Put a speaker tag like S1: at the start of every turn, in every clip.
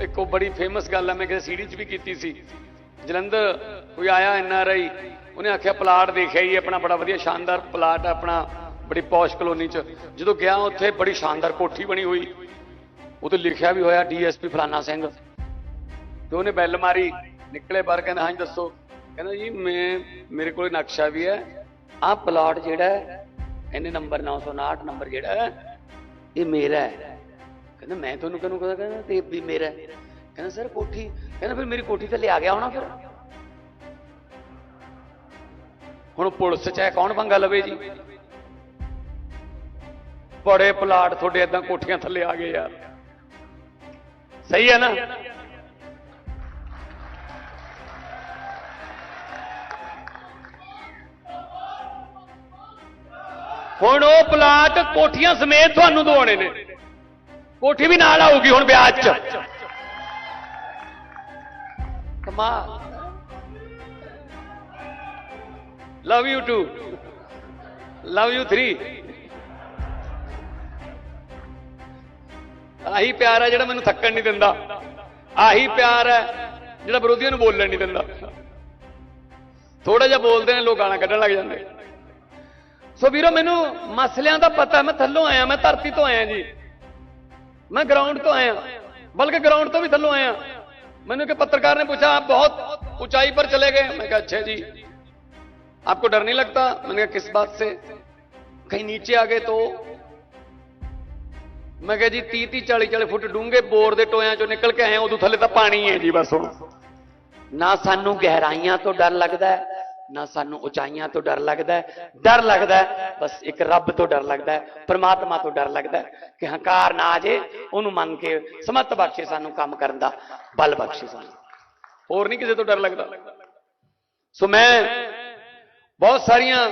S1: ਇੱਕ ਉਹ ਬੜੀ ਫੇਮਸ ਗੱਲ ਹੈ ਮੈਂ ਕਿਸੇ ਸੀੜੀ 'ਚ ਵੀ ਕੀਤੀ ਸੀ। ਜਲੰਧਰ ਕੋਈ ਆਇਆ ਐਨ ਆਰ ਆਈ ਉਹਨੇ ਆਖਿਆ ਪਲਾਟ ਦੇਖਿਆ ਹੀ ਆਪਣਾ ਬੜਾ ਵਧੀਆ ਸ਼ਾਨਦਾਰ ਪਲਾਟ ਹੈ ਆਪਣਾ ਬੜੀ ਪੌਸ਼ ਕਲੋਨੀ 'ਚ। ਜਦੋਂ ਗਿਆ ਉੱਥੇ ਬੜੀ ਸ਼ਾਨਦਾਰ ਕੋਠੀ ਬਣੀ ਹੋਈ। ਉਹਤੇ ਲਿਖਿਆ ਵੀ ਹੋਇਆ ਡੀਐਸਪੀ ਫਲਾਨਾ ਸਿੰਘ। ਤੇ ਉਹਨੇ ਬੈਲ ਮਾਰੀ, ਨਿਕਲੇ ਬਾਹਰ, ਕਹਿੰਦਾ, ਹਾਂਜੀ, ਦੱਸੋ। ਕਹਿੰਦਾ, ਜੀ, ਮੈਂ, ਮੇਰੇ ਕੋਲ ਨਕਸ਼ਾ ਵੀ ਹੈ। ਆਹ ਪਲਾਟ ਜਿਹੜਾ ਹੈ, ਇਹਨੇ ਨੰਬਰ 959 ਨੰਬਰ ਜਿਹੜਾ ਹੈ, ਇਹ ਮੇਰਾ ਹੈ। ਕਹਿੰਦਾ ਮੈਂ ਤੁਹਾਨੂੰ ਕਿਹਨੂੰ ਕਹਿੰਦਾ ਕਹਿੰਦਾ ਤੇ ਵੀ ਮੇਰਾ ਕਹਿੰਦਾ, ਸਰ, ਕੋਠੀ, ਕਹਿੰਦਾ, ਫਿਰ ਮੇਰੀ ਕੋਠੀ ਤੇ ਲਿਆ ਗਿਆ ਹੋਣਾ ਫਿਰ? ਹੁਣ ਪੁਲਿਸ ਚ ਹੈ, ਕੌਣ ਪੰਗਾ ਲਵੇ ਜੀ? ਬੜੇ ਪਲਾਟ ਤੁਹਾਡੇ ਏਦਾਂ ਕੋਠੀਆਂ ਥੱਲੇ ਆ ਗਏ ਯਾਰ। ਸਹੀ ਹੈ ਨਾ? ਹੁਣ ਉਹ ਪਲਾਟ ਕੋਠੀਆਂ ਸਮੇਤ ਤੁਹਾਨੂੰ ਦਵਾਉਣੇ ਨੇ। ਕੋਠੀ ਵੀ ਨਾਲ ਆਊਗੀ ਹੁਣ ਵਿਆਜ ਚ। ਕਮਾਲ love you too love you 3 ਆਹੀ ਪਿਆਰ ਹੈ ਜਿਹੜਾ ਮੈਨੂੰ ਥੱਕਣ ਨਹੀਂ ਦਿੰਦਾ। ਆਹੀ ਪਿਆਰ ਹੈ ਜਿਹੜਾ ਵਿਰੋਧੀਆਂ ਨੂੰ ਬੋਲਣ ਨਹੀਂ ਦਿੰਦਾ। ਥੋੜਾ ਜਿਹਾ ਬੋਲਦੇ ਨੇ, ਲੋਕ ਗਾਲਾਂ ਕੱਢਣ ਲੱਗ ਜਾਂਦੇ। ਸੋ ਵੀਰੋ, ਮੈਨੂੰ ਮਸਲਿਆਂ ਦਾ ਪਤਾ, ਮੈਂ ਥੱਲੋਂ ਆਇਆ, ਮੈਂ ਧਰਤੀ ਤੋਂ ਆਇਆ ਜੀ। मैं ग्राउंड तो आया बल्कि ग्राउंड तो भी थल्लो आया मैंने कि पत्रकार ने पूछा आप बहुत ऊंचाई पर चले गए मैं कहा अच्छा जी आपको डर नहीं लगता मैंने कहा किस बात से कहीं नीचे आ गए तो मैं कहा जी तीह तीह चाली चाली फुट डूंगे बोर ਦੇ ਟੋਇਆਂ ਚੋਂ ਨਿਕਲ ਕੇ ਆਏ ਉਦੋਂ ਥੱਲੇ ਤਾਂ ਪਾਣੀ ਹੈ ਜੀ ਬਸ ਹੁਣ ਨਾ ਸਾਨੂੰ ਗਹਿਰਾਈਆਂ ਤੋਂ ਡਰ ਲੱਗਦਾ ਹੈ ਨਾ ਸਾਨੂੰ ਉਚਾਈਆਂ ਤੋਂ ਡਰ ਲੱਗਦਾ ਹੈ, ਡਰ ਲੱਗਦਾ ਹੈ, ਬਸ ਇੱਕ ਰੱਬ ਤੋਂ ਡਰ ਲੱਗਦਾ ਹੈ, ਪ੍ਰਮਾਤਮਾ ਤੋਂ ਡਰ ਲੱਗਦਾ ਹੈ ਕਿ ਹੰਕਾਰ ਨਾ ਆ ਜੇ ਉਹਨੂੰ ਮੰਨ ਕੇ ਸਮਤ ਬਖਸ਼ੇ ਸਾਨੂੰ ਕੰਮ ਕਰਨ ਦਾ, ਬਲ ਬਖਸ਼ੇ ਸਾਨੂੰ। ਹੋਰ ਨਹੀਂ ਕਿਸੇ ਤੋਂ ਡਰ ਲੱਗਦਾ। ਸੋ ਮੈਂ ਬਹੁਤ ਸਾਰੀਆਂ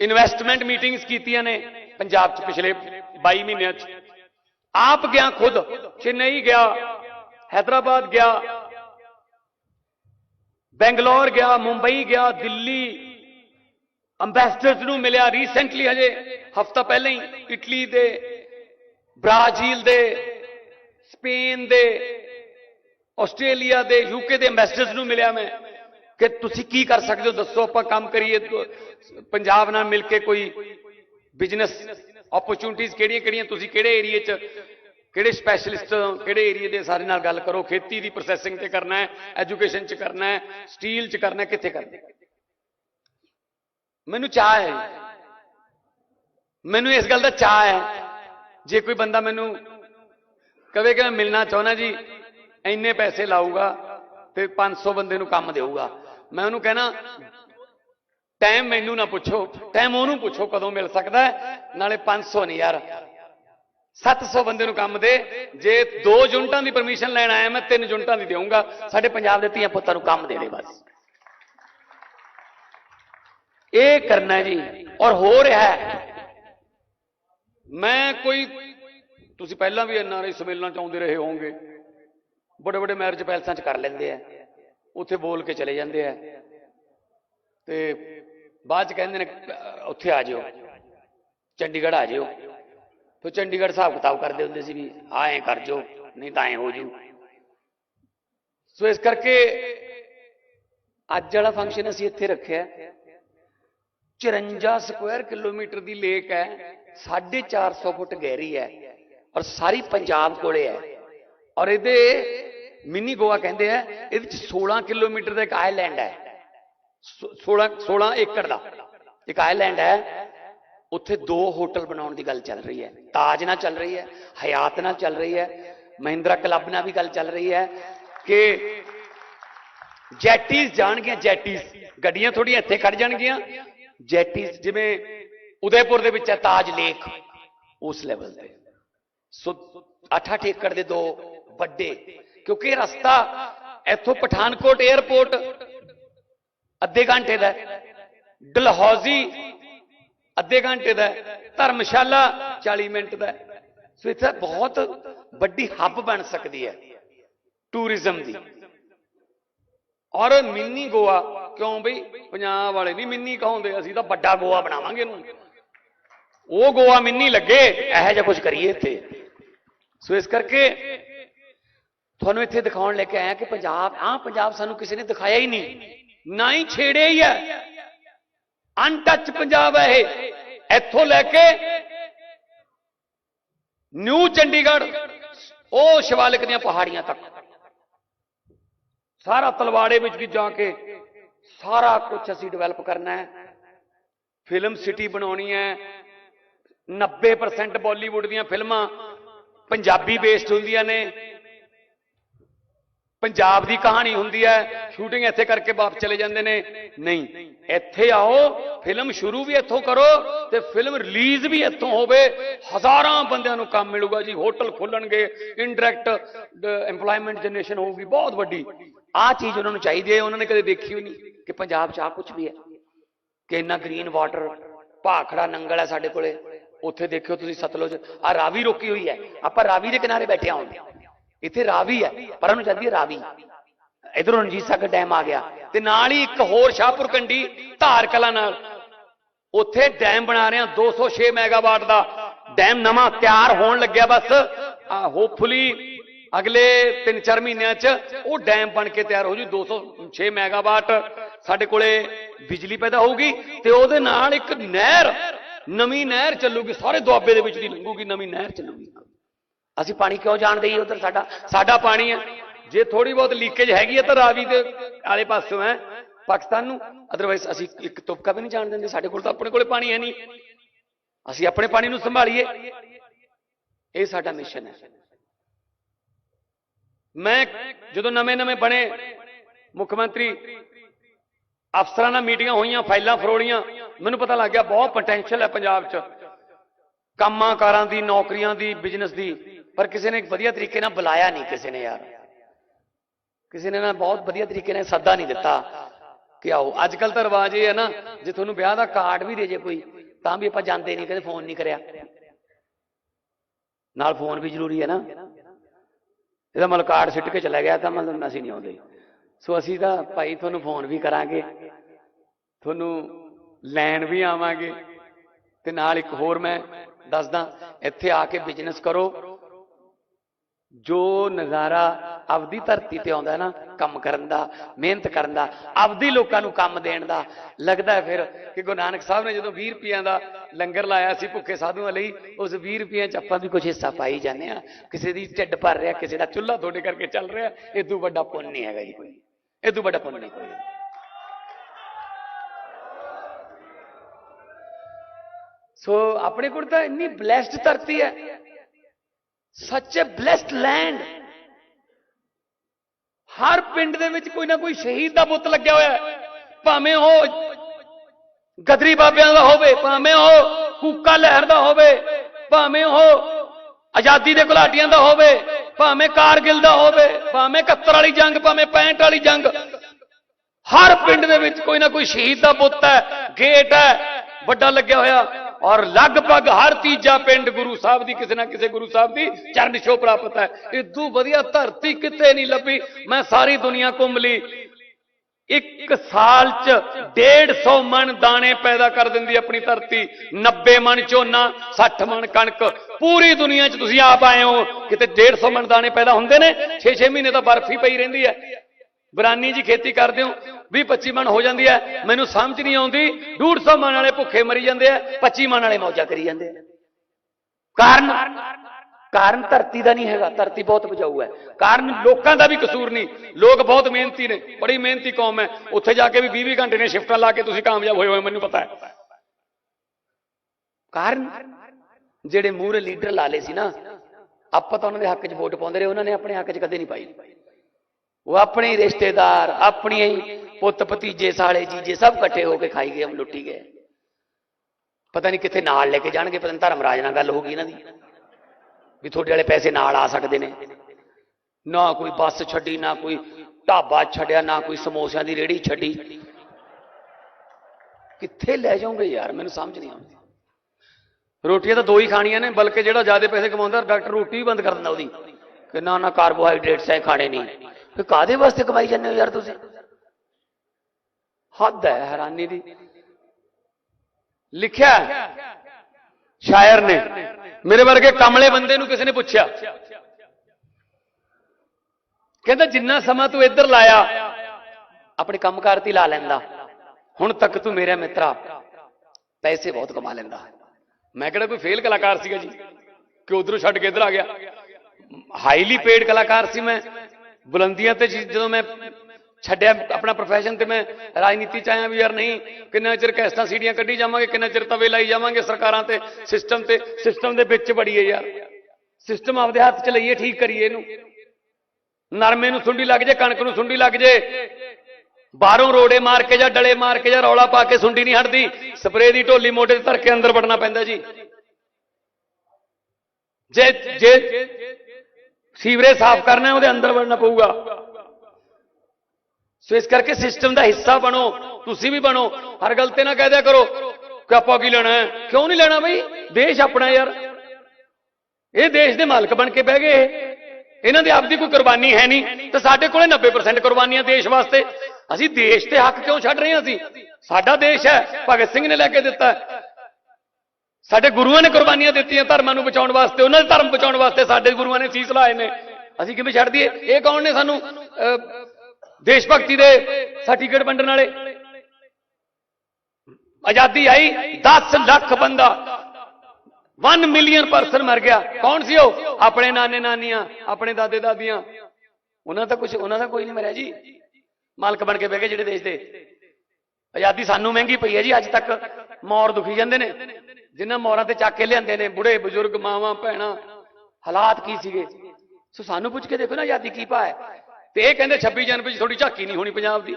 S1: ਇਨਵੈਸਟਮੈਂਟ ਮੀਟਿੰਗਸ ਕੀਤੀਆਂ ਨੇ ਪੰਜਾਬ 'ਚ ਪਿਛਲੇ 22 ਮਹੀਨਿਆਂ 'ਚ। ਆਪ ਗਿਆ ਖੁਦ, ਚੇਨਈ ਗਿਆ, ਹੈਦਰਾਬਾਦ ਗਿਆ ਬੈਂਗਲੌਰ ਗਿਆ, ਮੁੰਬਈ ਗਿਆ, ਦਿੱਲੀ। ਅੰਬੈਸਡਰਸ ਨੂੰ ਮਿਲਿਆ ਰੀਸੈਂਟਲੀ ਹਜੇ, ਹਫਤਾ ਪਹਿਲਾਂ ਹੀ, ਇਟਲੀ ਦੇ, ਬ੍ਰਾਜ਼ੀਲ ਦੇ, ਸਪੇਨ ਦੇ, ਆਸਟ੍ਰੇਲੀਆ ਦੇ ਯੂਕੇ ਦੇ ਅੰਬੈਸਡਰਸ ਨੂੰ ਮਿਲਿਆ ਮੈਂ, ਕਿ ਤੁਸੀਂ ਕੀ ਕਰ ਸਕਦੇ ਹੋ? ਦੱਸੋ, ਆਪਾਂ ਕੰਮ ਕਰੀਏ, ਪੰਜਾਬ ਨਾਲ ਮਿਲ ਕੇ ਕੋਈ ਬਿਜ਼ਨਸ ਓਪਰਚੁਨਿਟੀਜ਼ ਕਿਹੜੀਆਂ ਕਿਹੜੀਆਂ ਤੁਸੀਂ ਕਿਹੜੇ ਏਰੀਏ 'ਚ ਕਿਹੜੇ ਸਪੈਸ਼ਲਿਸਟ ਕਿਹੜੇ ਏਰੀਏ ਦੇ ਸਾਰੇ ਨਾਲ ਗੱਲ ਕਰੋ, ਖੇਤੀ ਦੀ ਪ੍ਰੋਸੈਸਿੰਗ ਤੇ ਕਰਨਾ ਹੈ ਐਜੂਕੇਸ਼ਨ 'ਚ ਕਰਨਾ ਹੈ ਸਟੀਲ 'ਚ ਕਰਨਾ ਹੈ, ਕਿੱਥੇ ਕਰਨਾ ਮੈਨੂੰ ਚਾਹ ਹੈ। ਮੈਨੂੰ ਇਸ ਗੱਲ ਦਾ ਚਾਹ ਹੈ। ਜੇ ਕੋਈ ਬੰਦਾ ਮੈਨੂੰ ਕਵੇ ਕਿ ਮੈਂ ਮਿਲਣਾ ਚਾਹੁੰਦਾ ਜੀ, ਇੰਨੇ ਪੈਸੇ ਲਾਊਗਾ ਤੇ 500 ਬੰਦੇ ਨੂੰ ਕੰਮ ਦੇਊਗਾ। ਮੈਂ ਉਹਨੂੰ ਕਹਿਣਾ ਟਾਈਮ ਮੈਨੂੰ ਨਾ ਪੁੱਛੋ ਟਾਈਮ ਉਹਨੂੰ ਪੁੱਛੋ ਕਦੋਂ ਮਿਲ ਸਕਦਾ ਹੈ, ਨਾਲੇ 500 ਨਹੀਂ ਯਾਰ। 700 ਬੰਦੇ ਨੂੰ ਕੰਮ ਦੇ। ਜੇ ਦੋ ਯੂਨਿਟਾਂ ਦੀ ਪਰਮਿਸ਼ਨ ਲੈਣ ਆਇਆ, ਮੈਂ ਤਿੰਨ ਯੂਨਿਟਾਂ ਦੀ ਦੇਵਾਂਗਾ ਸਾਡੇ ਪੰਜਾਬ ਦੇ ਧੀਆਂ ਪੁੱਤਾਂ ਨੂੰ ਕੰਮ ਦੇ ਦੇ ਬਸ। ਇਹ ਕਰਨਾ ਜੀ। ਔਰ ਹੋ ਰਿਹਾ ਹੈ, ਮੈਂ ਕੋਈ, ਤੁਸੀਂ ਪਹਿਲਾਂ ਵੀ ਐਨਆਰਆਈ ਸੰਮੇਲਨਾਂ ਚ ਆਉਂਦੇ ਰਹੇ ਹੋਵੋਗੇ। ਬੜੇ ਬੜੇ ਮੈਰਿਜ ਪੈਲਸਾਂ ਚ ਕਰ ਲੈਂਦੇ ਆ। ਉੱਥੇ ਬੋਲ ਕੇ ਚਲੇ ਜਾਂਦੇ ਆ। ਤੇ ਬਾਅਦ ਚ ਕਹਿੰਦੇ ਨੇ ਉੱਥੇ ਆ ਜਿਓ। ਚੰਡੀਗੜ੍ਹ ਆ ਜਿਓ। ਫਿਰ ਚੰਡੀਗੜ੍ਹ ਹਿਸਾਬ ਕਿਤਾਬ ਕਰਦੇ ਹੁੰਦੇ ਸੀ ਵੀ ਆਏ ਕਰ ਜੋ ਨਹੀਂ ਤਾਂ ਐ ਹੋ ਜੂ ਸੋ ਇਸ ਕਰਕੇ ਅੱਜ ਵਾਲਾ ਫੰਕਸ਼ਨ ਅਸੀਂ ਇੱਥੇ ਰੱਖਿਆ ਹੈ। 54 ਸਕੁਆਇਰ ਕਿਲੋਮੀਟਰ ਦੀ ਲੇਕ ਹੈ 450 ਫੁੱਟ ਗਹਿਰੀ ਹੈ ਔਰ ਸਾਰੀ ਪੰਜਾਬ ਕੋਲੇ ਹੈ। ਔਰ ਇਹਦੇ ਮਿੰਨੀ ਗੋਆ ਕਹਿੰਦੇ ਆ, ਇਹਦੇ ਵਿੱਚ 16 ਕਿਲੋਮੀਟਰ ਦਾ ਇੱਕ ਆਈਲੈਂਡ ਹੈ। ਸੋ- 16 16 ਏਕੜ ਦਾ ਇੱਕ ਆਈਲੈਂਡ ਹੈ। ਉੱਥੇ ਦੋ ਹੋਟਲ ਬਣਾਉਣ ਦੀ ਗੱਲ ਚੱਲ ਰਹੀ ਹੈ, ਤਾਜ ਨਾਲ ਚੱਲ ਰਹੀ ਹੈ, ਹਯਾਤ ਨਾਲ ਚੱਲ ਰਹੀ ਹੈ, ਮਹਿੰਦਰਾ ਕਲੱਬ ਨਾਲ ਵੀ ਗੱਲ ਚੱਲ ਰਹੀ ਹੈ ਕਿ ਜੈਟੀਜ਼ ਜਾਣਗੀਆਂ, ਜੈਟੀਜ਼ ਗੱਡੀਆਂ ਥੋੜੀਆਂ ਇੱਥੇ ਖੜ ਜਾਣਗੀਆਂ, ਜੈਟੀਜ਼ ਜਿਵੇਂ ਉਦੈਪੁਰ ਦੇ ਵਿੱਚ ਹੈ, ਤਾਜ ਲੇਕ, ਉਸ ਲੈਵਲ ਤੇ। ਸੋ 8-8 ਏਕੜ ਦੇ ਦੋ ਵੱਡੇ, ਕਿਉਂਕਿ ਰਸਤਾ ਇੱਥੋਂ ਪਠਾਨਕੋਟ 에ਅਰਪੋਰਟ ਅੱਧੇ ਘੰਟੇ ਦਾ ਡਲਹੌਜ਼ੀ ਅੱਧੇ ਘੰਟੇ ਦਾ ਧਰਮਸ਼ਾਲਾ 40 ਮਿੰਟ ਦਾ ਸੋ ਇੱਥੇ ਬਹੁਤ ਵੱਡੀ ਹੱਬ ਬਣ ਸਕਦੀ ਹੈ ਟੂਰਿਜ਼ਮ ਦੀ। ਔਰ ਮਿੰਨੀ ਗੋਆ, ਕਿਉਂ ਬਈ? ਪੰਜਾਬ ਵਾਲੇ ਨਹੀਂ ਮਿੰਨੀ ਕਹਾਉਂਦੇ, ਅਸੀਂ ਤਾਂ ਵੱਡਾ ਗੋਆ ਬਣਾਵਾਂਗੇ ਇਹਨੂੰ। ਉਹ ਗੋਆ ਮਿੰਨੀ ਲੱਗੇ, ਇਹੋ ਜਿਹਾ ਕੁਝ ਕਰੀਏ ਇੱਥੇ। ਸੋ ਇਸ ਕਰਕੇ ਤੁਹਾਨੂੰ ਇੱਥੇ ਦਿਖਾਉਣ ਲੈ ਕੇ ਆਇਆ ਕਿ ਪੰਜਾਬ ਆ ਪੰਜਾਬ ਸਾਨੂੰ ਕਿਸੇ ਨੇ ਦਿਖਾਇਆ ਹੀ ਨਹੀਂ। ਨਾ ਹੀ ਛੇੜਿਆ ਹੀ ਹੈ। ਅਨਟੱਚ ਪੰਜਾਬ ਹੈ ਇਹ। ਇੱਥੋਂ ਲੈ ਕੇ ਨਿਊ ਚੰਡੀਗੜ੍ਹ, ਉਹ ਸ਼ਿਵਾਲਿਕ ਦੀਆਂ ਪਹਾੜੀਆਂ ਤੱਕ। ਸਾਰਾ ਤਲਵਾੜੇ ਵਿੱਚ ਵੀ ਜਾ ਕੇ ਸਾਰਾ ਕੁਝ ਅਸੀਂ ਡਿਵੈਲਪ ਕਰਨਾ ਹੈ। ਫਿਲਮ ਸਿਟੀ ਬਣਾਉਣੀ ਹੈ। 90% ਬਾਲੀਵੁੱਡ ਦੀਆਂ ਫਿਲਮਾਂ ਪੰਜਾਬੀ ਬੇਸਡ ਹੁੰਦੀਆਂ ਨੇ। ਪੰਜਾਬ ਦੀ ਕਹਾਣੀ ਹੁੰਦੀ ਹੈ ਸ਼ੂਟਿੰਗ ਇੱਥੇ ਕਰਕੇ ਵਾਪਸ ਚਲੇ ਜਾਂਦੇ ਨੇ। ਨਹੀਂ, ਇੱਥੇ ਆਓ ਫਿਲਮ ਸ਼ੁਰੂ ਵੀ ਇੱਥੋਂ ਕਰੋ ਤੇ ਫਿਲਮ ਰਿਲੀਜ਼ ਵੀ ਇੱਥੋਂ ਹੋਵੇ। ਹਜ਼ਾਰਾਂ ਬੰਦਿਆਂ ਨੂੰ ਕੰਮ ਮਿਲੂਗਾ ਜੀ ਹੋਟਲ ਖੋਲਣਗੇ ਇਨਡਾਇਰੈਕਟ EMPLOYMENT ਜਨਰੇਸ਼ਨ ਹੋਊਗੀ, ਬਹੁਤ ਵੱਡੀ। ਆਹ ਚੀਜ਼ ਉਹਨਾਂ ਨੂੰ ਚਾਹੀਦੀ ਹੈ, ਉਹਨਾਂ ਨੇ ਕਦੇ ਦੇਖੀ ਹੋਈ ਨਹੀਂ ਕਿ ਪੰਜਾਬ 'ਚ ਆ ਕੁਝ ਵੀ ਹੈ। ਕਿ ਇੰਨਾ ਗ੍ਰੀਨ ਵਾਟਰ ਭਾਖੜਾ ਨੰਗਲ ਹੈ ਸਾਡੇ ਕੋਲੇ। ਉੱਥੇ ਦੇਖਿਓ ਤੁਸੀਂ ਸਤਲੁਜ ਆ ਰਾਵੀ ਰੋਕੀ ਹੋਈ ਹੈ। ਆਪਾਂ ਰਾਵੀ ਦੇ ਕਿਨਾਰੇ ਬੈਠੇ ਹਾਂ ਇੱਥੇ ਰਾਵੀ ਹੈ, ਪਰ ਉਹਨੂੰ ਜਾਂਦੀ ਹੈ ਰਾਵੀ। ਇਧਰੋਂ ਰਣਜੀਤ ਸਾਗਰ ਡੈਮ ਆ ਗਿਆ ਤੇ ਨਾਲ ਹੀ ਇੱਕ ਹੋਰ ਸ਼ਾਹਪੁਰ ਕੰਡੀ ਧਾਰ ਕਲਾ ਨਾਲ। ਉੱਥੇ ਡੈਮ ਬਣਾ ਰਹੇ ਆ 206 ਮੈਗਾਵਾਟ ਦਾ। ਡੈਮ ਨਵਾਂ ਤਿਆਰ ਹੋਣ ਲੱਗਿਆ ਬਸ। ਹੋਪਫੁਲੀ ਅਗਲੇ 3-4 ਮਹੀਨਿਆਂ 'ਚ ਉਹ ਡੈਮ ਬਣ ਕੇ ਤਿਆਰ ਹੋ ਜੂ। 206 ਮੈਗਾਵਾਟ ਸਾਡੇ ਕੋਲੇ ਬਿਜਲੀ ਪੈਦਾ ਹੋਊਗੀ ਤੇ ਉਹਦੇ ਨਾਲ ਇੱਕ ਨਹਿਰ, ਨਵੀਂ ਨਹਿਰ ਚੱਲੂਗੀ। ਸਾਰੇ ਦੁਆਬੇ ਦੇ ਵਿੱਚ ਦੀ ਲੰਘੂਗੀ, ਨਵੀਂ ਨਹਿਰ ਚੱਲੂਗੀ। ਅਸੀਂ ਪਾਣੀ ਕਿਉਂ ਜਾਣ ਹੀ ਉਧਰ ਸਾਡਾ ਸਾਡਾ ਪਾਣੀ ਹੈ। ਜੇ ਥੋੜੀ ਬਹੁਤ ਲੀਕੇਜ ਹੈਗੀ ਹੈ ਤਾਂ ਰਾਵੀ ਦੇ ਆਲੇ ਪਾਸੋਂ ਹੈ, ਪਾਕਿਸਤਾਨ ਨੂੰ। ਅਦਰਵਾਈਜ਼ ਅਸੀਂ ਇੱਕ ਤੁਪਕਾ ਵੀ ਨਹੀਂ ਜਾਣ ਦਿੰਦੇ, ਸਾਡੇ ਕੋਲ ਤਾਂ ਆਪਣੇ ਕੋਲੇ ਪਾਣੀ ਹੈ ਨਹੀਂ। ਅਸੀਂ ਆਪਣੇ ਪਾਣੀ ਨੂੰ ਸੰਭਾਲੀਏ। ਇਹ ਸਾਡਾ ਮਿਸ਼ਨ ਹੈ। ਮੈਂ ਜਦੋਂ ਨਵੇਂ-ਨਵੇਂ ਬਣੇ ਮੁੱਖ ਮੰਤਰੀ, ਅਫਸਰਾਂ ਨਾਲ ਮੀਟਿੰਗਾਂ ਹੋਈਆਂ, ਫਾਈਲਾਂ ਫਰੋੜੀਆਂ ਮੈਨੂੰ ਪਤਾ ਲੱਗ ਗਿਆ ਬਹੁਤ ਪੋਟੈਂਸ਼ੀਅਲ ਹੈ ਪੰਜਾਬ 'ਚ। ਕੰਮਾਂ ਕਾਰਾਂ ਦੀ, ਨੌਕਰੀਆਂ ਦੀ ਬਿਜ਼ਨਸ ਦੀ। ਪਰ ਕਿਸੇ ਨੇ ਵਧੀਆ ਤਰੀਕੇ ਨਾਲ ਬੁਲਾਇਆ ਨਹੀਂ ਕਿਸੇ ਨੇ ਯਾਰ। ਕਿਸੇ ਨੇ ਨਾ ਬਹੁਤ ਵਧੀਆ ਤਰੀਕੇ ਨਾਲ ਸੱਦਾ ਨਹੀਂ ਦਿੱਤਾ ਕਿ ਆਓ। ਅੱਜ ਕੱਲ ਤਾਂ ਰਿਵਾਜ ਇਹ ਹੈ ਨਾ, ਜੇ ਤੁਹਾਨੂੰ ਵਿਆਹ ਦਾ ਕਾਰਡ ਵੀ ਦੇ ਜੇ ਕੋਈ, ਤਾਂ ਵੀ ਆਪਾਂ ਜਾਂਦੇ ਨਹੀਂ, ਕਦੇ ਫੋਨ ਨਹੀਂ ਕਰਿਆ। ਨਾਲ ਫੋਨ ਵੀ ਜ਼ਰੂਰੀ ਹੈ ਨਾ। ਇਹਦਾ ਮਤਲਬ ਕਾਰਡ ਸਿੱਟ ਕੇ ਚਲਾ ਗਿਆ ਤਾਂ ਮਤਲਬ ਅਸੀਂ ਨਹੀਂ ਆਉਂਦੇ। ਸੋ ਅਸੀਂ ਤਾਂ ਭਾਈ ਤੁਹਾਨੂੰ ਫੋਨ ਵੀ ਕਰਾਂਗੇ, ਤੁਹਾਨੂੰ ਲੈਣ ਵੀ ਆਵਾਂਗੇ। ਤੇ ਨਾਲ ਇੱਕ ਹੋਰ ਮੈਂ ਦੱਸਦਾ, ਇੱਥੇ ਆ ਕੇ ਬਿਜ਼ਨਸ ਕਰੋ। ਜੋ ਨਜ਼ਾਰਾ ਆਪਦੀ ਧਰਤੀ ਤੇ ਆਉਂਦਾ ਨਾ, ਕੰਮ ਕਰਨ ਦਾ, ਮਿਹਨਤ ਕਰਨ ਦਾ, ਆਪਦੀ ਲੋਕਾਂ ਨੂੰ ਕੰਮ ਦੇਣ ਦਾ, ਲੱਗਦਾ ਫਿਰ ਕਿ ਗੁਰੂ ਨਾਨਕ ਸਾਹਿਬ ਨੇ ਜਦੋਂ 20 ਰੁਪਈਆਂ ਦਾ ਲੰਗਰ ਲਾਇਆ ਸੀ ਭੁੱਖੇ ਸਾਧੂਆਂ ਲਈ, ਉਸ 20 ਰੁਪਈਆਂ 'ਚ ਆਪਾਂ ਵੀ ਕੁਝ ਹਿੱਸਾ ਪਾਈ ਜਾਂਦੇ ਆ ਕਿਸੇ ਦੀ ਢਿੱਡ ਭਰ ਰਿਹਾ, ਕਿਸੇ ਦਾ ਚੁੱਲ੍ਹਾ ਤੁਹਾਡੇ ਕਰਕੇ ਚੱਲ ਰਿਹਾ, ਇਹ ਤੋਂ ਵੱਡਾ ਪੁੰਨ ਨਹੀਂ ਹੈਗਾ ਜੀ। ਕੋਈ ਇਹ ਤੋਂ ਵੱਡਾ ਪੁੰਨ ਨਹੀਂ ਕੋਈ। ਸੋ ਆਪਣੇ ਕੋਲ ਤਾਂ ਇੰਨੀ ਬਲੈਸਡ ਧਰਤੀ ਹੈ। ਸੱਚੇ ਅ ਬlesed ਲੈਂਡ ਹਰ ਪਿੰਡ ਦੇ ਵਿੱਚ ਕੋਈ ਨਾ ਕੋਈ ਸ਼ਹੀਦ ਦਾ ਬੁੱਤ ਲੱਗਿਆ ਹੋਇਆ ਹੈ। ਭਾਵੇਂ ਉਹ ਗਦਰੀ ਬਾਬਿਆਂ ਦਾ ਹੋਵੇ, ਭਾਵੇਂ ਉਹ ਕੂਕਾ ਲਹਿਰ ਦਾ ਹੋਵੇ, ਭਾਵੇਂ ਉਹ ਆਜ਼ਾਦੀ ਦੇ ਘੁਲਾਟੀਆਂ ਦਾ ਹੋਵੇ, ਭਾਵੇਂ ਕਾਰਗਿਲ ਦਾ ਹੋਵੇ, ਭਾਵੇਂ 71 ਵਾਲੀ ਜੰਗ, ਭਾਵੇਂ 65 ਵਾਲੀ ਜੰਗ। ਹਰ ਪਿੰਡ ਦੇ ਵਿੱਚ ਕੋਈ ਨਾ ਕੋਈ ਸ਼ਹੀਦ ਦਾ ਬੁੱਤ ਹੈ, ਗੇਟ ਹੈ, ਵੱਡਾ ਲੱਗਿਆ ਹੋਇਆ। ਔਰ ਲਗਭਗ ਹਰ ਤੀਜਾ ਪਿੰਡ ਗੁਰੂ ਸਾਹਿਬ ਦੀ, ਕਿਸੇ ਨਾ ਕਿਸੇ ਗੁਰੂ ਸਾਹਿਬ ਦੀ ਚਰਨ ਛੋਹ ਪ੍ਰਾਪਤ ਹੈ। ਇਦੋਂ ਵਧੀਆ ਧਰਤੀ ਕਿਤੇ ਨਹੀਂ ਲੱਭੀ। ਮੈਂ ਸਾਰੀ ਦੁਨੀਆ ਘੁੰਮ ਲਈ। ਇੱਕ ਸਾਲ ਚ 150 ਮਣ ਦਾਣੇ ਪੈਦਾ ਕਰ ਦਿੰਦੀ ਆਪਣੀ ਧਰਤੀ। 90 ਮਣ ਝੋਨਾ 60 ਮਣ ਕਣਕ। ਪੂਰੀ ਦੁਨੀਆ 'ਚ ਤੁਸੀਂ ਆਪ ਆਏ ਹੋ। ਕਿਤੇ 150 ਮਣ ਦਾਣੇ ਪੈਦਾ ਹੁੰਦੇ ਨੇ। 6-6 ਮਹੀਨੇ ਤਾਂ ਬਰਫ ਹੀ ਪਈ ਰਹਿੰਦੀ ਹੈ। ਬਰਾਨੀ ਜੀ ਖੇਤੀ ਕਰਦੇ ਹੋ 20 25 ਮਣ ਹੋ ਜਾਂਦੀ ਹੈ, ਮੈਨੂੰ ਸਮਝ ਨਹੀਂ ਆਉਂਦੀ 150 ਮਣ ਵਾਲੇ ਭੁੱਖੇ ਮਰੀ ਜਾਂਦੇ ਆ 25 ਮਣ ਵਾਲੇ ਮੌਜਾ ਕਰੀ ਜਾਂਦੇ ਆ। ਕਾਰਨ ਕਾਰਨ ਧਰਤੀ ਦਾ ਨਹੀਂ ਹੈਗਾ, ਧਰਤੀ ਬਹੁਤ ਬਚਾਊ ਹੈ। ਕਾਰਨ ਲੋਕਾਂ ਦਾ ਵੀ ਕਸੂਰ ਨਹੀਂ, ਲੋਕ ਬਹੁਤ ਮਿਹਨਤੀ ਨੇ, ਬੜੀ ਮਿਹਨਤੀ ਕੌਮ ਹੈ। ਉੱਥੇ ਜਾ ਕੇ ਵੀ 20 20 ਘੰਟੇ ਨੇ ਸ਼ਿਫਟਾਂ ਲਾ ਕੇ ਤੁਸੀਂ ਕਾਮਯਾਬ ਹੋਏ ਹੋ ਮੈਨੂੰ ਪਤਾ ਹੈ। ਕਾਰਨ, ਜਿਹੜੇ ਮੂਹਰੇ ਲੀਡਰ ਲਾ ਲਏ ਸੀ ਨਾ, ਆਪਾਂ ਤਾਂ ਉਹਨਾਂ ਦੇ ਹੱਕ 'ਚ ਵੋਟ ਪਾਉਂਦੇ ਰਹੇ, ਉਹਨਾਂ ਨੇ ਆਪਣੇ ਹੱਕ 'ਚ ਕਦੇ ਨਹੀਂ ਪਾਈ। ਉਹ ਆਪਣੇ ਰਿਸ਼ਤੇਦਾਰ, ਆਪਣੇ ਹੀ ਪੁੱਤ ਭਤੀਜੇ ਸਾਲੇ, ਜੀਜੇ ਸਭ ਇਕੱਠੇ ਹੋ ਕੇ ਖਾਈ ਗਏ, ਹਮ ਲੁੱਟੀ ਗਏ। ਪਤਾ ਨਹੀਂ ਕਿੱਥੇ ਨਾਲ ਲੈ ਕੇ ਜਾਣਗੇ, ਪਤਾ ਨਹੀਂ ਧਰਮਰਾਜ ਨਾਲ ਗੱਲ ਹੋ ਗਈ ਇਹਨਾਂ ਦੀ। ਵੀ ਤੁਹਾਡੇ ਵਾਲੇ ਪੈਸੇ ਨਾਲ ਆ ਸਕਦੇ ਨੇ। ਨਾ ਕੋਈ ਬੱਸ ਛੱਡੀ, ਨਾ ਕੋਈ ਢਾਬਾ ਛੱਡਿਆ, ਨਾ ਕੋਈ ਸਮੋਸਿਆਂ ਦੀ ਰੇੜੀ ਛੱਡੀ। ਕਿੱਥੇ ਲੈ ਜਾਓਗੇ ਯਾਰ? ਮੈਨੂੰ ਸਮਝ ਨਹੀਂ ਆਉਂਦੀ। ਰੋਟੀਆਂ ਤਾਂ ਦੋ ਹੀ ਖਾਣੀਆਂ ਨੇ, ਬਲਕਿ ਜਿਹੜਾ ਜ਼ਿਆਦਾ ਪੈਸੇ ਕਮਾਉਂਦਾ, ਡਾਕਟਰ ਰੋਟੀ ਵੀ ਬੰਦ ਕਰ ਦਿੰਦਾ ਉਹਦੀ। ਕਿ ਨਾ ਨਾ ਕਾਰਬੋਹਾਈਡਰੇਟਸ ਹੈ ਖਾਣੇ ਨਹੀਂ ਫਿਰ ਕਾਦੇ ਵਾਸਤੇ ਕਮਾਈ ਜਾਂਦੇ ਹੋ ਯਾਰ ਤੁਸੀਂ? ਹੱਦ ਹੈ ਹੈਰਾਨੀ ਦੀ। ਲਿਖਿਆ ਸ਼ਾਇਰ ਨੇ, ਮੇਰੇ ਵਰਗੇ ਕਮਲੇ ਬੰਦੇ ਨੂੰ ਕਿਸੇ ਨੇ ਪੁੱਛਿਆ। ਕਹਿੰਦਾ, ਜਿੰਨਾ ਸਮਾਂ ਤੂੰ ਇੱਧਰ ਲਾਇਆ, ਆਪਣੇ ਕੰਮਕਾਰ ਤੇ ਹੀ ਲਾ ਲੈਂਦਾ। ਹੁਣ ਤੱਕ ਤੂੰ ਮੇਰਾ ਮਿੱਤਰਾ ਪੈਸੇ ਬਹੁਤ ਕਮਾ ਲੈਂਦਾ। ਮੈਂ ਕਿਹੜਾ ਕੋਈ ਫੇਲ ਕਲਾਕਾਰ ਸੀਗਾ ਜੀ? ਕਿ ਉਧਰੋਂ ਛੱਡ ਕੇ ਇੱਧਰ ਆ ਗਿਆ। ਹਾਈਲੀ ਪੇਡ ਕਲਾਕਾਰ ਸੀ ਮੈਂ। ਬੁਲੰਦੀਆਂ ਤੇ ਜਦੋਂ ਮੈਂ ਛੱਡਿਆ ਆਪਣਾ ਪ੍ਰੋਫੈਸ਼ਨ ਤੇ ਮੈਂ ਰਾਜਨੀਤੀ ਚ ਆਇਆ ਵੀ ਯਾਰ ਨਹੀਂ, ਕਿੰਨਾ ਚਿਰ ਕੈਸਟਾਂ ਸੀੜੀਆਂ ਕੱਢੀ ਜਾਵਾਂਗੇ, ਕਿੰਨਾ ਚਿਰ ਤਵੇ ਲਾਈ ਜਾਵਾਂਗੇ ਸਰਕਾਰਾਂ ਤੇ ਸਿਸਟਮ ਤੇ ਸਿਸਟਮ ਦੇ ਵਿੱਚ ਬੜੀਏ ਯਾਰ। ਸਿਸਟਮ ਆਪਦੇ ਹੱਥ ਚ ਲਈਏ, ਠੀਕ ਕਰੀਏ ਇਹਨੂੰ। ਨਰਮੇ ਨੂੰ ਸੁੰਡੀ ਲੱਗ ਜੇ, ਕਣਕ ਨੂੰ ਸੁੰਡੀ ਲੱਗ ਜੇ। ਬਾਹਰੋਂ ਰੋੜੇ ਮਾਰ ਕੇ ਜਾਂ ਡਲੇ ਮਾਰ ਕੇ ਜਾਂ ਰੌਲਾ ਪਾ ਕੇ ਸੁੰਡੀ ਨਹੀਂ ਹਟਦੀ। ਸਪਰੇਅ ਦੀ ਢੋਲੀ ਮੋਢੇ ਤੇ ਧਰ ਕੇ ਅੰਦਰ ਵੜਨਾ ਪੈਂਦਾ ਜੀ। ਜੇ ਜੇ ਸੀਵਰੇਜ ਸਾਫ਼ ਕਰਨਾ ਹੈ, ਉਹਦੇ ਅੰਦਰ ਵੜਨਾ ਪਊਗਾ। ਸੋ ਇਸ ਕਰਕੇ ਸਿਸਟਮ ਦਾ ਹਿੱਸਾ ਬਣੋ ਤੁਸੀਂ ਵੀ ਬਣੋ। ਹਰ ਗੱਲ ਤੇ ਨਾ ਕਹਿ ਦਿਆ ਕਰੋ ਕਿ ਆਪਾਂ ਕੀ ਲੈਣਾ ਹੈ? ਕਿਉਂ ਨਹੀਂ ਲੈਣਾ ਬਈ? ਦੇਸ਼ ਆਪਣਾ ਯਾਰ। ਇਹ ਦੇਸ਼ ਦੇ ਮਾਲਕ ਬਣ ਕੇ ਬਹਿ ਗਏ ਇਹ। ਇਹਨਾਂ ਦੀ ਆਪਦੀ ਕੋਈ ਕੁਰਬਾਨੀ ਹੈ ਨਹੀਂ। ਤੇ ਸਾਡੇ ਕੋਲੇ 90% ਕੁਰਬਾਨੀਆਂ ਦੇਸ਼ ਵਾਸਤੇ। ਅਸੀਂ ਦੇਸ਼ ਤੇ ਹੱਕ ਕਿਉਂ ਛੱਡ ਰਹੇ ਹਾਂ ਅਸੀਂ? ਸਾਡਾ ਦੇਸ਼ ਹੈ। ਭਗਤ ਸਿੰਘ ਨੇ ਲੈ ਕੇ ਦਿੱਤਾ ਸਾਡੇ ਗੁਰੂਆਂ ਨੇ ਕੁਰਬਾਨੀਆਂ ਦਿੱਤੀਆਂ ਧਰਮਾਂ ਨੂੰ ਬਚਾਉਣ ਵਾਸਤੇ, ਉਹਨਾਂ ਦੇ ਧਰਮ ਬਚਾਉਣ ਵਾਸਤੇ ਸਾਡੇ ਗੁਰੂਆਂ ਨੇ ਸੀਸ ਲਾਏ ਨੇ। ਅਸੀਂ ਕਿਵੇਂ ਛੱਡ ਦਈਏ? ਇਹ ਕੌਣ ਨੇ ਸਾਨੂੰ ਦੇਸ਼ ਭਗਤੀ ਦੇ ਸਰਟੀਫਿਕੇਟ ਵੰਡਣ ਵਾਲੇ? ਆਜ਼ਾਦੀ ਆਈ 10 ਲੱਖ ਬੰਦਾ 1 ਮਿਲੀਅਨ ਪਰਸਨ ਮਰ ਗਿਆ। ਕੌਣ ਸੀ ਉਹ? ਆਪਣੇ ਨਾਨੇ ਨਾਨੀਆਂ, ਆਪਣੇ ਦਾਦੇ ਦਾਦੀਆਂ। ਉਹਨਾਂ ਦਾ ਕੁਝ ਉਹਨਾਂ ਦਾ ਕੋਈ ਨਹੀਂ ਮਰਿਆ ਜੀ। ਮਾਲਕ ਬਣ ਕੇ ਬਹਿ ਗਏ ਜਿਹੜੇ ਦੇਸ਼ ਦੇ। ਆਜ਼ਾਦੀ ਸਾਨੂੰ ਮਹਿੰਗੀ ਪਈ ਹੈ ਜੀ, ਅੱਜ ਤੱਕ ਮੌਰ ਦੁਖੀ ਜਾਂਦੇ ਨੇ। ਜਿਨ੍ਹਾਂ ਮੌਰਾਂ ਤੇ ਚੱਕ ਕੇ ਲਿਆਂਦੇ ਨੇ, ਬੁੜੇ, ਬਜ਼ੁਰਗ, ਮਾਵਾਂ, ਭੈਣਾਂ, ਹਾਲਾਤ ਕੀ ਸੀਗੇ? ਸੋ ਸਾਨੂੰ ਪੁੱਛ ਕੇ ਦੇਖੋ ਨਾ ਆਜ਼ਾਦੀ ਕੀ ਪਾ ਤੇ ਇਹ ਕਹਿੰਦੇ 26 ਜਨਵਰੀ 'ਚ ਥੋੜੀ ਝਾਕੀ ਨਹੀਂ ਹੋਣੀ ਪੰਜਾਬ ਦੀ।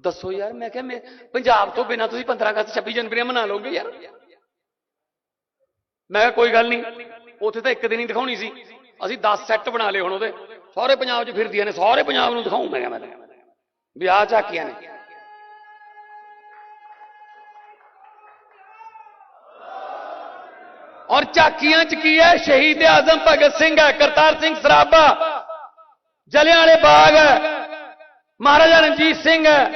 S1: ਦੱਸੋ ਯਾਰ, ਮੈਂ ਕਿਹਾ ਮੈਂ ਪੰਜਾਬ ਤੋਂ ਬਿਨਾਂ ਤੁਸੀਂ 15 ਅਗਸਤ 26 ਜਨਵਰੀ ਮਨਾ ਲਓਗੇ ਯਾਰ? ਮੈਂ ਕਿਹਾ ਕੋਈ ਗੱਲ ਨਹੀਂ, ਉੱਥੇ ਤਾਂ ਇੱਕ ਦਿਨ ਹੀ ਦਿਖਾਉਣੀ ਸੀ। ਅਸੀਂ 10 ਸੈੱਟ ਬਣਾ ਲਏ ਹੁਣ ਉਹਦੇ। ਸਾਰੇ ਪੰਜਾਬ 'ਚ ਫਿਰਦੀਆਂ ਨੇ, ਸਾਰੇ ਪੰਜਾਬ ਨੂੰ ਦਿਖਾਉਂ ਮੈਂ ਕਿਹਾ ਮੈਂ ਤਾਂ। ਵੀ ਆਹ ਝਾਕੀਆਂ ਨੇ। ਔਰ ਝਾਕੀਆਂ 'ਚ ਕੀ ਹੈ? ਸ਼ਹੀਦ ਆਜ਼ਮ ਭਗਤ ਸਿੰਘ ਹੈ, ਕਰਤਾਰ ਸਿੰਘ ਸਰਾਭਾ। ਜਲਿਆਂ ਵਾਲੇ ਬਾਗ ਹੈ। ਮਹਾਰਾਜਾ ਰਣਜੀਤ ਸਿੰਘ ਹੈ।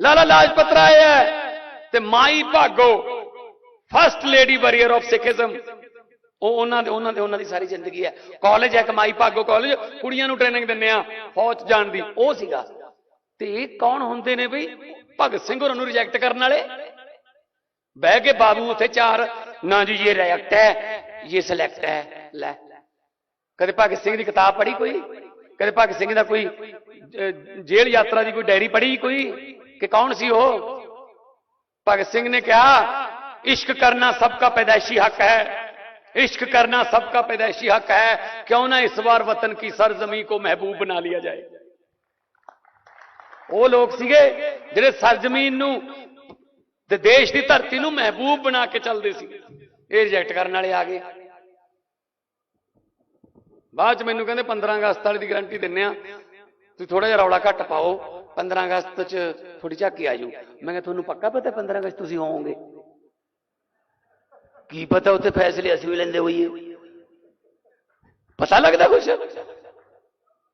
S1: ਲਾਲਾ ਲਾਜਪਤ ਰਾਏ ਹੈ। ਤੇ Mai Bhago first lady warrior of Sikhism ਉਹ ਉਹਨਾਂ ਦੇ ਉਹਨਾਂ ਦੇ ਉਹਨਾਂ ਦੀ ਸਾਰੀ ਜ਼ਿੰਦਗੀ ਹੈ। ਕਾਲਜ ਹੈ ਕਮਾਈ ਭਾਗੋ ਕਾਲਜ ਕੁੜੀਆਂ ਨੂੰ ਟ੍ਰੇਨਿੰਗ ਦਿੰਦੇ ਆ ਫੌਜ ਜਾਣ ਦੀ। ਉਹ ਸੀਗਾ। ਤੇ ਇਹ ਕੌਣ ਹੁੰਦੇ ਨੇ ਬਈ? ਭਗਤ ਸਿੰਘ ਹੋਰਾਂ ਨੂੰ ਰਿਜੈਕਟ ਕਰਨ ਵਾਲੇ। ਬਹਿ ਕੇ ਬਾਬੂ ਉੱਥੇ ਚਾਰ ਨਾ ਜੀ ਇਹ ਰਿਜੈਕਟ ਹੈ ਇਹ ਸਿਲੈਕਟ ਹੈ ਲੈ ਕਦੇ ਭਗਤ ਸਿੰਘ ਦੀ ਕਿਤਾਬ ਪੜ੍ਹੀ ਕੋਈ ਕਦੇ ਭਗਤ ਸਿੰਘ ਦਾ ਕੋਈ ਅਹ, ਜੇਲ੍ਹ ਯਾਤਰਾ ਦੀ ਕੋਈ ਡਾਇਰੀ ਪੜ੍ਹੀ ਕੋਈ ਕਿ ਕੌਣ ਸੀ ਉਹ ਭਗਤ ਸਿੰਘ ਨੇ ਕਿਹਾ ਇਸ਼ਕ ਕਰਨਾ ਸਭ ਦਾ ਪੈਦਾਇਸ਼ੀ ਹੱਕ ਹੈ इश्क करना सबका पैदाइशी हक है क्यों ना इस बार वतन की सरजमी को महबूब बना लिया जाए ਉਹ ਲੋਕ ਸੀਗੇ ਜਿਹੜੇ ਸਰਜ਼ਮੀਨ ਨੂੰ ਤੇ ਦੇਸ਼ ਦੀ ਧਰਤੀ ਨੂੰ ਮਹਿਬੂਬ ਬਣਾ ਕੇ ਚੱਲਦੇ ਸੀ। ਇਹ ਰਿਜੈਕਟ ਕਰਨ ਵਾਲੇ ਆ ਗਏ। ਬਾਅਦ ਚ ਮੈਨੂੰ ਕਹਿੰਦੇ 15 ਅਗਸਤ ਵਾਲੀ ਦੀ ਗਾਰੰਟੀ ਦਿੰਨੇ ਆ। ਤੁਸੀਂ ਥੋੜਾ ਜਿਹਾ ਰੌਲਾ ਘੱਟ ਪਾਓ 15 ਅਗਸਤ ਚ ਥੋੜੀ ਝਾਕੀ ਆ ਜੂ ਮੈਂ ਕਿਹਾ ਤੁਹਾਨੂੰ ਪੱਕਾ ਪਤਾ 15 ਅਗਸਤ ਤੁਸੀਂ ਹੋਵੋਗੇ? ਕੀ ਪਤਾ ਉੱਥੇ ਫੈਸਲੇ ਅਸੀਂ ਵੀ ਲੈਂਦੇ ਹੋਈਏ। ਪਤਾ ਲੱਗਦਾ ਕੁਛ?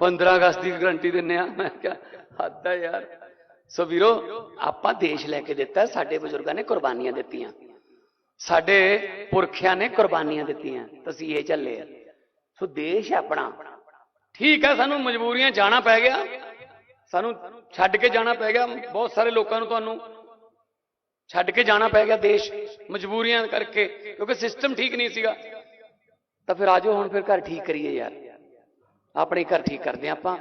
S1: 15 ਅਗਸਤ ਦੀ ਗਾਰੰਟੀ ਦਿੰਨੇ ਆ। ਮੈਂ ਕਿਹਾ, ਹੱਦ ਹੈ ਯਾਰ। ਸੋ ਵੀਰੋ, ਆਪਾਂ ਦੇਸ਼ ਲੈ ਕੇ ਦਿੱਤਾ, ਸਾਡੇ ਬਜ਼ੁਰਗਾਂ ਨੇ ਕੁਰਬਾਨੀਆਂ ਦਿੱਤੀਆਂ। ਸਾਡੇ ਪੁਰਖਿਆਂ ਨੇ ਕੁਰਬਾਨੀਆਂ ਦਿੱਤੀਆਂ, ਤੁਸੀਂ ਇਹ ਚੱਲੇ ਆ। ਸੋ ਦੇਸ਼ ਹੈ ਆਪਣਾ। ਠੀਕ ਹੈ, ਸਾਨੂੰ ਮਜਬੂਰੀਆਂ ਜਾਣਾ ਪੈ ਗਿਆ। ਸਾਨੂੰ ਛੱਡ ਕੇ ਜਾਣਾ ਪੈ ਗਿਆ, ਬਹੁਤ ਸਾਰੇ ਲੋਕਾਂ ਨੂੰ ਤੁਹਾਨੂੰ ਛੱਡ ਕੇ ਜਾਣਾ ਪੈ ਗਿਆ ਦੇਸ਼ ਮਜਬੂਰੀਆਂ ਕਰਕੇ, ਕਿਉਂਕਿ ਸਿਸਟਮ ਠੀਕ ਨਹੀਂ ਸੀਗਾ। ਤਾਂ ਫਿਰ ਆਜੋ ਹੁਣ ਫਿਰ ਘਰ ਠੀਕ ਕਰੀਏ ਯਾਰ। ਆਪਣੇ ਘਰ ਠੀਕ ਕਰਦੇ ਹਾਂ ਆਪਾਂ।